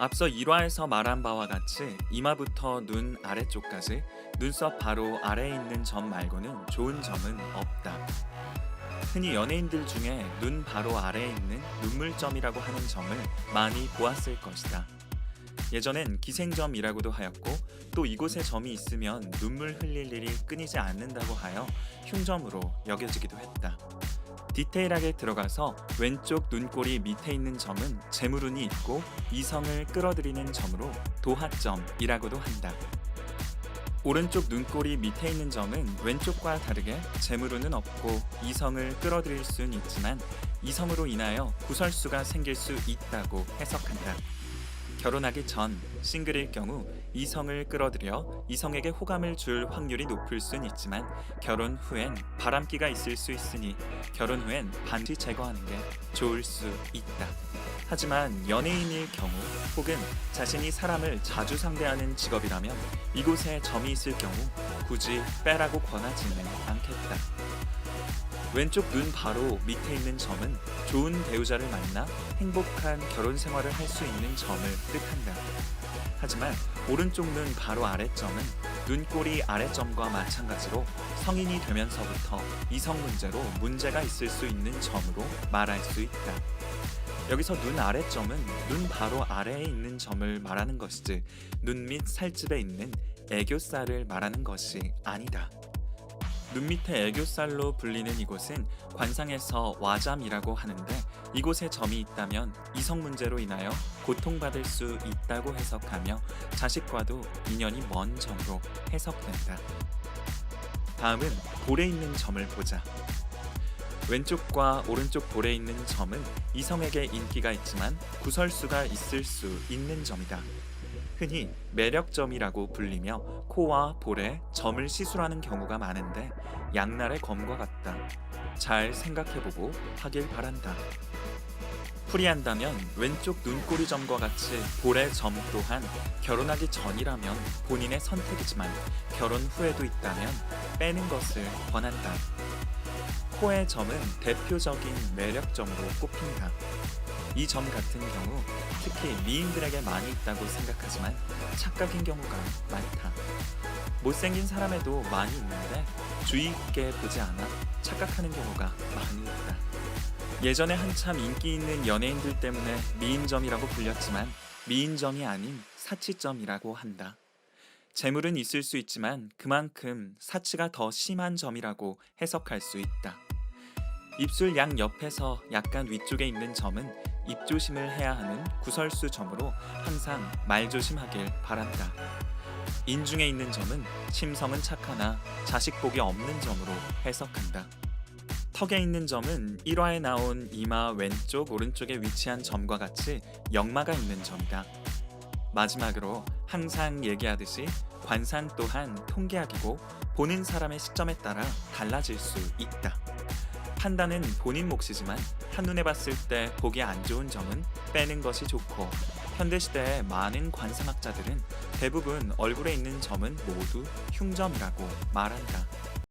앞서 1화에서 말한 바와 같이 이마부터 눈 아래쪽까지 눈썹 바로 아래에 있는 점 말고는 좋은 점은 없다. 흔히 연예인들 중에 눈 바로 아래에 있는 눈물점이라고 하는 점을 많이 보았을 것이다. 예전엔 기생점이라고도 하였고 또 이곳에 점이 있으면 눈물 흘릴 일이 끊이지 않는다고 하여 흉점으로 여겨지기도 했다. 디테일하게 들어가서 왼쪽 눈꼬리 밑에 있는 점은 재물운이 있고 이성을 끌어들이는 점으로 도하점이라고도 한다. 오른쪽 눈꼬리 밑에 있는 점은 왼쪽과 다르게 재물운은 없고 이성을 끌어들일 수는 있지만 이성으로 인하여 구설수가 생길 수 있다고 해석한다. 결혼하기 전 싱글일 경우 이성을 끌어들여 이성에게 호감을 줄 확률이 높을 순 있지만 결혼 후엔 바람기가 있을 수 있으니 결혼 후엔 반드시 제거하는 게 좋을 수 있다. 하지만 연예인일 경우 혹은 자신이 사람을 자주 상대하는 직업이라면 이곳에 점이 있을 경우 굳이 빼라고 권하지는 않겠다. 왼쪽 눈 바로 밑에 있는 점은 좋은 배우자를 만나 행복한 결혼 생활을 할 수 있는 점을 뜻한다. 하지만 오른쪽 눈 바로 아래점은 눈꼬리 아래점과 마찬가지로 성인이 되면서부터 이성 문제로 문제가 있을 수 있는 점으로 말할 수 있다. 여기서 눈 아래점은 눈 바로 아래에 있는 점을 말하는 것이지 눈 밑 살집에 있는 애교살을 말하는 것이 아니다. 눈 밑에 애교살로 불리는 이곳은 관상에서 와잠이라고 하는데 이곳에 점이 있다면 이성 문제로 인하여 고통받을 수 있다고 해석하며 자식과도 인연이 먼 점으로 해석된다. 다음은 볼에 있는 점을 보자. 왼쪽과 오른쪽 볼에 있는 점은 이성에게 인기가 있지만 구설수가 있을 수 있는 점이다. 흔히 매력점이라고 불리며 코와 볼에 점을 시술하는 경우가 많은데 양날의 검과 같다. 잘 생각해보고 하길 바란다. 풀이한다면 왼쪽 눈꼬리 점과 같이 볼의 점 또한 결혼하기 전이라면 본인의 선택이지만 결혼 후에도 있다면 빼는 것을 권한다. 코의 점은 대표적인 매력점으로 꼽힌다. 이 점 같은 경우 특히 미인들에게 많이 있다고 생각하지만 착각인 경우가 많다. 못생긴 사람에도 많이 있는데 주의 있게 보지 않아 착각하는 경우가 많이 있다. 예전에 한참 인기 있는 연예인들 때문에 미인점이라고 불렸지만 미인점이 아닌 사치점이라고 한다. 재물은 있을 수 있지만 그만큼 사치가 더 심한 점이라고 해석할 수 있다. 입술 양 옆에서 약간 위쪽에 있는 점은 입조심을 해야 하는 구설수 점으로 항상 말조심하길 바란다. 인중에 있는 점은 심성은 착하나 자식복이 없는 점으로 해석한다. 턱에 있는 점은 1화에 나온 이마 왼쪽 오른쪽에 위치한 점과 같이 역마가 있는 점이다. 마지막으로 항상 얘기하듯이 관상 또한 통계학이고 보는 사람의 시점에 따라 달라질 수 있다. 판단은 본인 몫이지만 한눈에 봤을 때 보기 안 좋은 점은 빼는 것이 좋고 현대시대의 많은 관상학자들은 대부분 얼굴에 있는 점은 모두 흉점이라고 말한다.